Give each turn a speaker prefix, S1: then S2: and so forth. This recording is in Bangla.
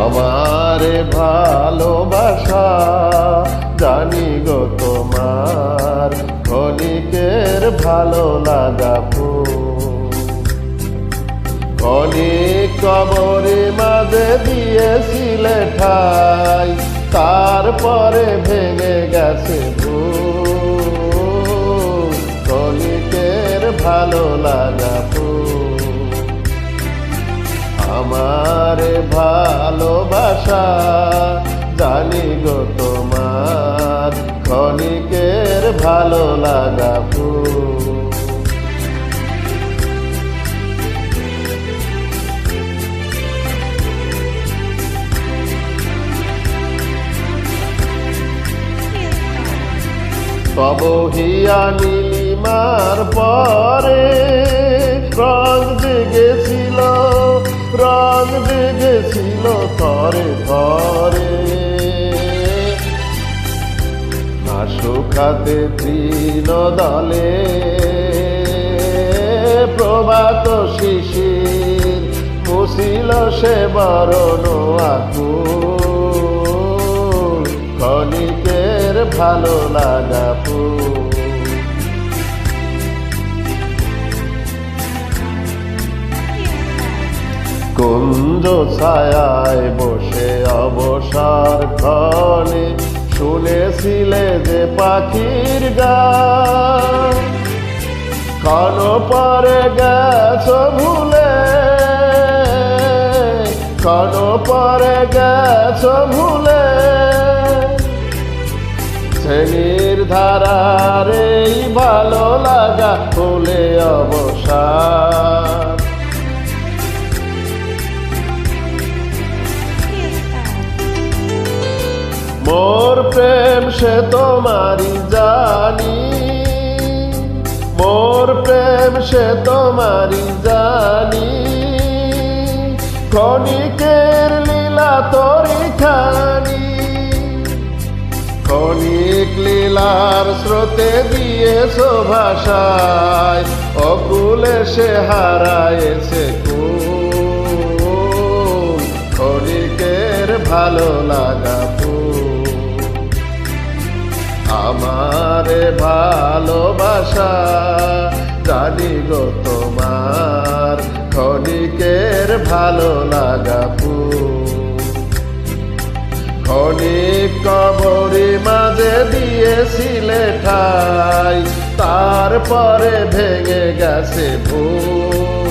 S1: আমারে ভালোবাসা, জানি গো তোমার ক্ষণিকের ভালো লাগা ক্ষণিক কবরে মাঝে দিয়েছিলে ঠাই, তারপরে ভেঙে গেছে ক্ষণিকের ভালো লাগা ফুল। আমার ভালোবাসা জানি গো তোমার ক্ষণিকের ভালো লাগা ফুল। কবহিয়া নীলিমার পরে জেগেছিল তরে তরে আশুখাতে তৃণ দলে প্রভাত শিশির মুছিল সে বরণ আকুল। ক্ষণিকের ভালো লাগা ফুল। কুঞ্জ ছায়ায় বসে অবসর ক্ষণে শুনেছিলে যে পাখির গান। ক্ষণ পরে গেছ ভুলে ক্ষণ পরে গেছ ভুলে। শ্রেণির ধারার এই ভালো লাগা ফুলে অবসান মোর প্রেম সে তোমারি জানি। মোর প্রেম সে তোমারি জানি। ক্ষণিকের লীলা তরি খানি। ক্ষণিক লীলার স্রোতে দিয়েছ ভাষায় অকুলে সে হারায়েছে কুল ক্ষণিকের ভালো লাগা আমারে ভালোবাসা, জানি গো তোমার খনিকের ভালো লাগা খনিক কবরে মাঝে দিয়েছিলে ঠাই, তারপরে ভেঙে গেছে ভুল।